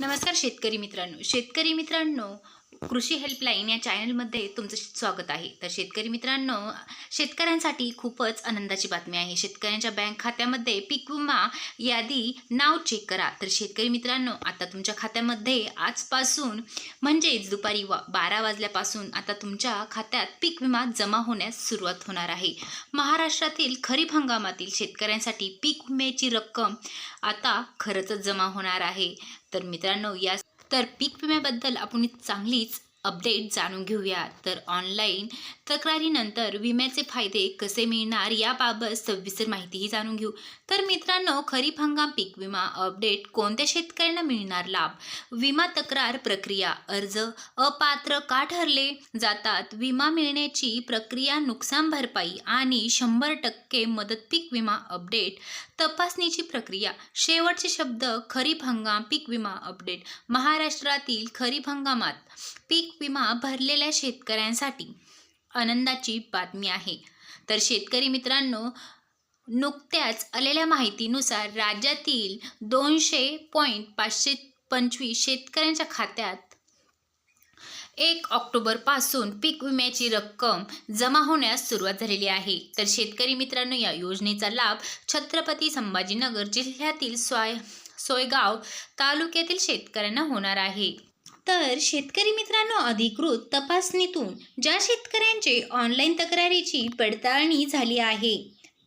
नमस्कार शेतकरी मित्रांनो. शेतकरी मित्रांनो कृषी हेल्पलाईन या चॅनलमध्ये तुमचं स्वागत आहे. तर शेतकरी मित्रांनो शेतकऱ्यांसाठी खूपच आनंदाची बातमी आहे. शेतकऱ्यांच्या बँक खात्यामध्ये पीक विमा यादी नाव चेक करा. तर शेतकरी मित्रांनो आता तुमच्या खात्यामध्ये आजपासून म्हणजेच दुपारी वा बारा वाजल्यापासून आता तुमच्या खात्यात पीक विमा जमा होण्यास सुरुवात होणार आहे. महाराष्ट्रातील खरीप हंगामातील शेतकऱ्यांसाठी पीक विम्याची रक्कम आता खरंच जमा होणार आहे. तर मित्रांनो या तर पीक विम्याबद्दल आपण चांगलीच अपडेट जाणून घेऊया. तर ऑनलाईन तक्रारीनंतर विम्याचे फायदे कसे मिळणार याबाबत सविस्तर माहितीही जाणून घेऊ. तर मित्रांनो खरीप हंगाम पीक विमा अपडेट कोणत्या शेतकऱ्यांना मिळणार लाभ? विमा तक्रार प्रक्रिया अर्ज अपात्र का ठरले जातात? विमा मिळण्याची प्रक्रिया नुकसान भरपाई आणि शंभर टक्के मदत पीक विमा अपडेट तपासणीची प्रक्रिया. शेवटचे शब्द खरीप हंगाम पीक विमा अपडेट महाराष्ट्रातील खरीप हंगामात पीक पीक विमा भरलेल्या शेतकऱ्यांसाठी आनंदाची बातमी आहे. तर शेतकरी मित्रांनो नुकत्याच आलेल्या माहितीनुसार राज्यातील दोनशे पॉईंट पाचशे पंचवीस शेतकऱ्यांच्या खात्यात एक ऑक्टोबरपासून पीक विम्याची रक्कम जमा होण्यास सुरुवात झालेली आहे. तर शेतकरी मित्रांनो या योजनेचा लाभ छत्रपती संभाजीनगर जिल्ह्यातील स्वाय सोयगाव तालुक्यातील शेतकऱ्यांना होणार आहे. तर शेतकरी मित्रांनो अधिकृत तपासणीतून ज्या शेतकऱ्यांचे ऑनलाईन तक्रारीची पडताळणी झाली आहे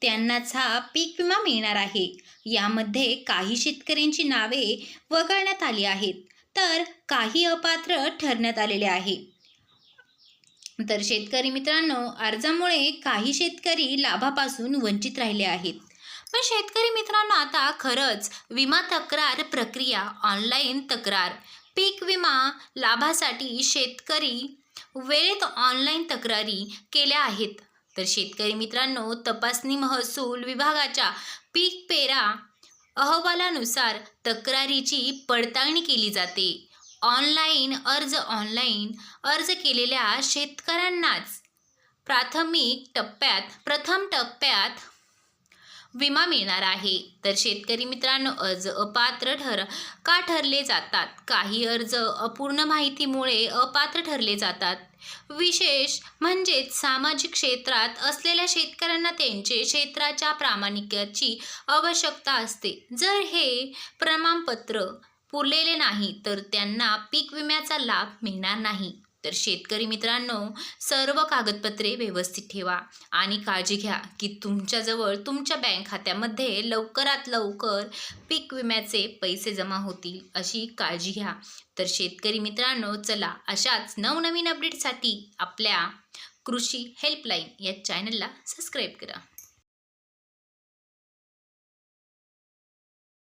त्यांनाच हा पीक विमा मिळणार आहे. यामध्ये काही शेतकऱ्यांची नावे वगळण्यात आली आहेत तर काही अपात्र ठरण्यात आलेले आहे. तर शेतकरी मित्रांनो अर्जामुळे काही शेतकरी लाभापासून वंचित राहिले आहेत. पण शेतकरी मित्रांनो आता खरंच विमा तक्रार प्रक्रिया ऑनलाईन तक्रार पीक विमा लाभासाठी शेतकरी वेळेत ऑनलाईन तक्रारी केल्या आहेत. तर शेतकरी मित्रांनो तपासणी महसूल विभागाच्या पीक पेरा अहवालानुसार तक्रारीची पडताळणी केली जाते. ऑनलाईन अर्ज ऑनलाईन अर्ज केलेल्या शेतकऱ्यांनाच प्राथमिक टप्प्यात प्रथम टप्प्यात विमा मिळणार आहे. तर शेतकरी मित्रांनो अर्ज अपात्र ठर का ठरले जातात? काही अर्ज अपूर्ण माहितीमुळे अपात्र ठरले जातात. विशेष म्हणजेच सामाजिक क्षेत्रात असलेल्या शेतकऱ्यांना त्यांचे क्षेत्राच्या प्रामाणिकाची आवश्यकता असते. जर हे प्रमाणपत्र पुरलेले नाही तर त्यांना पीक विम्याचा लाभ मिळणार नाही. तर शेतकरी मित्रांनो सर्व कागदपत्रे व्यवस्थित ठेवा आणि काळजी घ्या की तुमच्याजवळ तुमच्या बँक खात्यामध्ये लवकरात लवकर पीक विम्याचे पैसे जमा होतील अशी काळजी घ्या. तर शेतकरी मित्रांनो चला अशाच नवनवीन अपडेटसाठी आपल्या कृषी हेल्पलाईन या चॅनलला सबस्क्राईब करा.